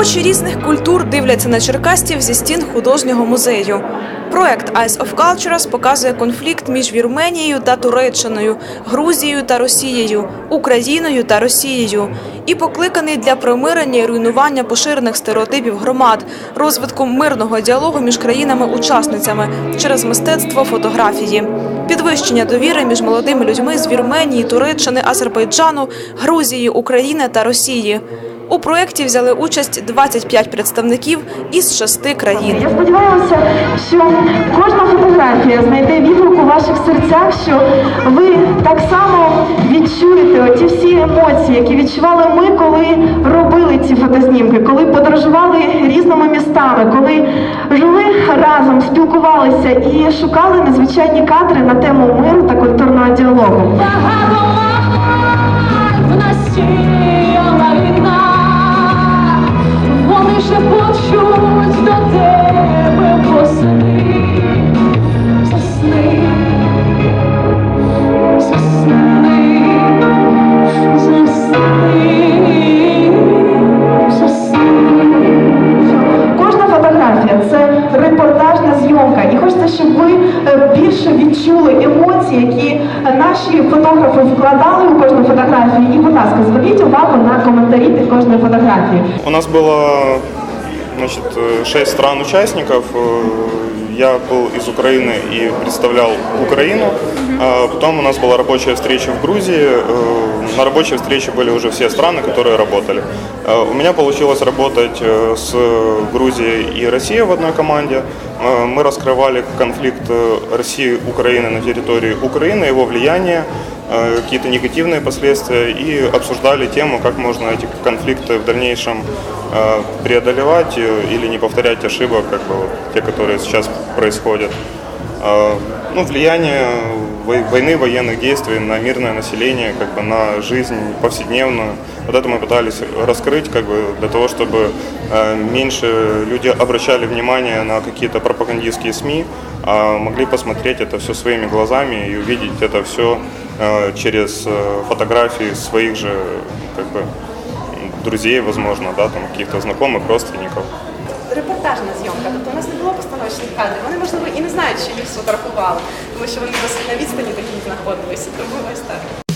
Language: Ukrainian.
Очі різних культур дивляться на черкастів зі стін художнього музею. Проект Eyes of Cultures показує конфлікт між Вірменією та Туреччиною, Грузією та Росією, Україною та Росією і покликаний для примирення і руйнування поширених стереотипів громад, розвитку мирного діалогу між країнами-учасницями через мистецтво фотографії, підвищення довіри між молодими людьми з Вірменії, Туреччини, Азербайджану, Грузії, України та Росії. У проєкті взяли участь 25 представників із шести країн. Я сподіваюся, що кожна фотографія знайде відгук у ваших серцях, що ви так само відчуєте оті всі емоції, які відчували ми, коли робили ці фотознімки, коли подорожували різними містами, коли жили разом, спілкувалися і шукали незвичайні кадри на тему миру та культурного більше відчули емоції, які наші фотографи вкладали у кожну фотографію. І, будь ласка, зверніть увагу на коментарі під кожної фотографії. У нас было значит, э, шесть стран-участников. Э, Я был из Украины и представлял Украину. А Потом у нас была рабочая встреча в Грузии. Э, На рабочей встрече были уже все страны, которые работали. Э, У меня получилось работать э, с Грузией и Россией в одной команде. Э, Мы раскрывали конфликт э, России и Украины на территории Украины, его влияние, э, какие-то негативные последствия и обсуждали тему, как можно эти конфликты в дальнейшем э, преодолевать э, или не повторять ошибок, как бы вот те, которые сейчас происходят. Э, Ну, влияние войны, военных действий на мирное население, как бы на жизнь повседневную. Вот это мы пытались раскрыть, как бы для того, чтобы э, меньше люди обращали внимание на какие-то пропагандистские СМИ, а могли посмотреть это все своими глазами и увидеть это все через э, фотографии своих же как бы друзей, возможно, да, там каких-то знакомых, родственников. репортажна зйомка, тобто у нас не було постановочних кадри. Вони, можливо, і не знають, що їх сфотографували, тому що вони досить на відстані такі знаходилися. Тому ось так.